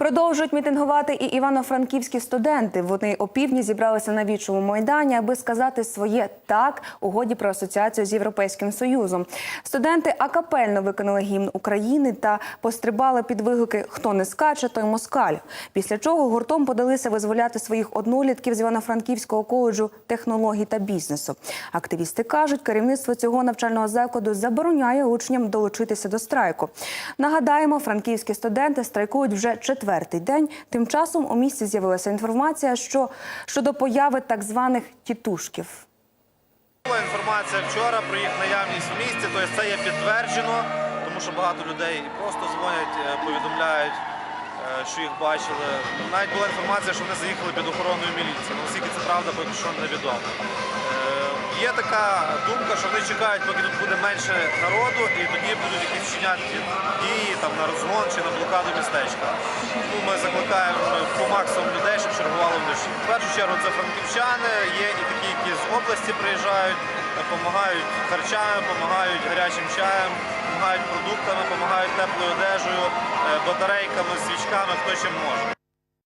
Продовжують мітингувати і івано-франківські студенти. Вони опівдні зібралися на вічовому майдані, аби сказати своє так угоді про асоціацію з Європейським Союзом. Студенти акапельно виконали гімн України та пострибали під вигуки Хто не скаче, той москаль. Після чого гуртом подалися визволяти своїх однолітків з Івано-Франківського коледжу технологій та бізнесу. Активісти кажуть, керівництво цього навчального закладу забороняє учням долучитися до страйку. Нагадаємо, франківські студенти страйкують вже четвертий день. Тим часом у місті з'явилася інформація, що щодо появи так званих тітушків. Була інформація вчора про їх наявність в місті, тобто це є підтверджено, тому що багато людей просто дзвонять, е, повідомляють, е, що їх бачили. Навіть була інформація, що вони заїхали під охороною міліції. Ну, Наскільки це правда, поки що невідомо. Є така думка, що вони чекають, поки тут буде менше народу, і тоді будуть якісь вчиняти дії там, на розгон чи на блокаду містечка. Ну, ми закликаємо по максимуму людей, щоб чергували вночі. В першу чергу це франківчани, є і такі, які з області приїжджають, допомагають харчами, допомагають гарячим чаєм, допомагають продуктами, допомагають теплою одежею, е, батарейками, свічками, хто чим може.